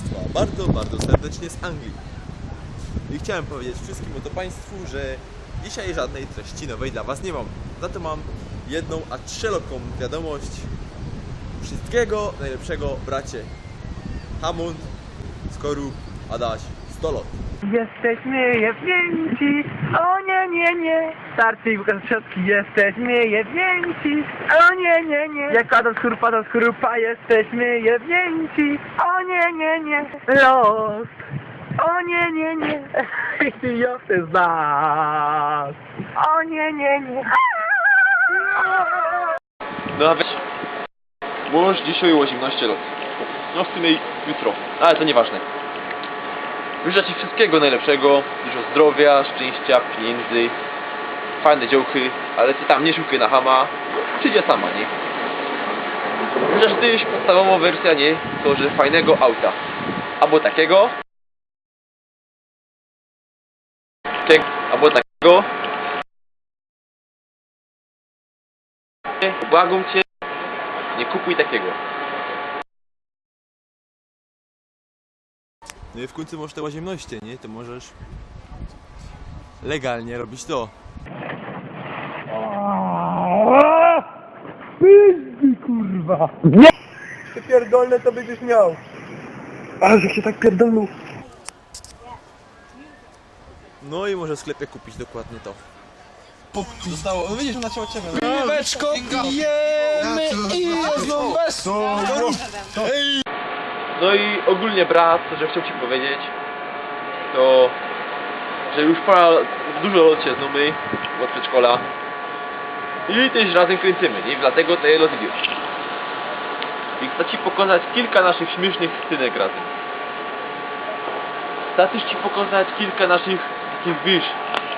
Państwa bardzo, bardzo serdecznie z Anglii. I chciałem powiedzieć wszystkim oto Państwu, że dzisiaj żadnej treści nowej dla Was nie mam. Za to mam jedną, a szeroką wiadomość. Wszystkiego najlepszego, bracie. Hammond, Skorup, Adaś, Stolot. Jesteśmy jebnięci, o nie, nie, nie. Starczy i Łukasz Trzodki, jesteśmy jebnięci, o nie, nie, nie. Jak Adam Skorupa, Adam Skorupa, jesteśmy jebnięci, o nie, nie, nie. Los, o nie, nie, nie. Idioty z nas, o nie, nie, nie. No a weź. Mąż dzisiaj 18 lat. No w sumie jutro, ale to nieważne. Życzę Ci wszystkiego najlepszego, dużo zdrowia, szczęścia, pieniędzy, fajne działky, ale Ty tam nie szukaj na hama, przyjdzie sama, nie? Chociaż Tyś podstawowa wersja, nie? To, że fajnego auta. Albo takiego, tak, albo takiego. Błagam Cię, nie kupuj takiego. No i w końcu masz te łaziemności, nie? To możesz legalnie robić to. Pyzdy, kurwa. Nie! Ty pierdolne to będziesz miał. Ale że się tak pierdolnął. No i może w sklepie kupić dokładnie to. Zostało, no widzisz, cię ociąga. Piweczko pijemy i jedzą bez No i ogólnie brat, że chciał Ci powiedzieć, to że już para, dużo lat się znamy od przedszkola i też razem kręcimy, nie? Dlatego te lot. I chcę Ci pokazać kilka naszych śmiesznych scenek razem. Chcę też Ci pokazać kilka naszych takich, wiesz,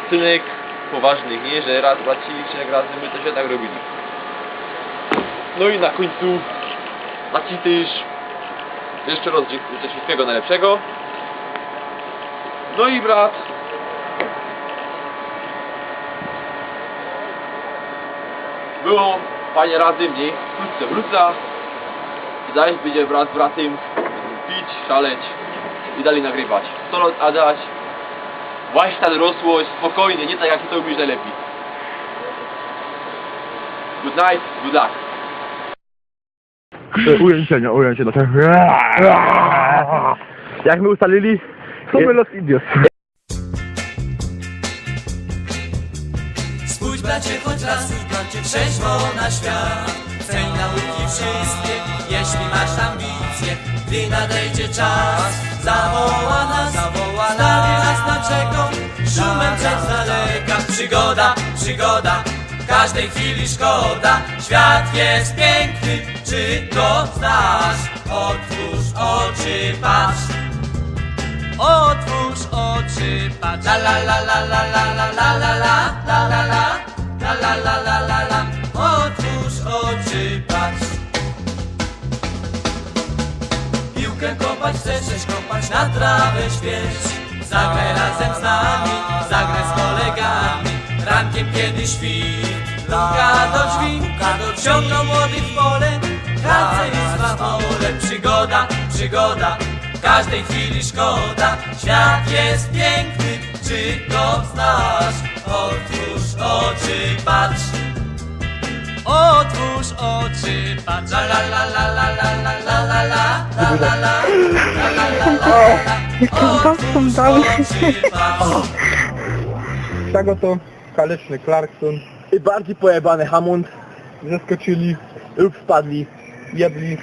scenek poważnych, nie? Że raz braci się razem my to się tak robili. No i na końcu Ci też jeszcze raz życzę wszystkiego najlepszego. No i brat. Było fajnie razem, nie? Wkrótce wróca. I dalej będzie brat z bratem pić, szaleć i dalej nagrywać. Solo Adaś. Właśnie ta dorosłość, spokojnie, nie tak jak to umiesz najlepiej. Good night, good luck. Ujęcia, ujęcie do tego. Jak my ustalili, to my los idiot. Spójrz bracie choć raz, spójrz bracie trzeźwo na świat. Ceń nauki wszystkie, jeśli masz ambicje. Gdy nadejdzie czas, zawoła nas, zawoła Stawi nas. na czego, szumem przed z daleka. Przygoda, przygoda, każdej chwili szkoda. Świat jest piękny, czy to znasz? Otwórz oczy, patrz Otwórz oczy, patrz La la la la la la la la la la la la la La la la la la Otwórz oczy, patrz Piłkę kopać chcesz, kopać na trawę świeć Zagraj razem z nami, zagraj z kolegami Rankiem kiedy świt Puka do drzwi, Ciągną młody w pole Pracę i swawole Przygoda, przygoda W każdej chwili szkoda Świat jest piękny Czy go znasz? Otwórz oczy, patrz Otwórz oczy, patrz La la la la la la la la la la La la la La la la la la Otwórz oczy, patrz Czego to kaleczny Clarkson i bardziej pojebany Hammond zeskoczyli lub e abrir.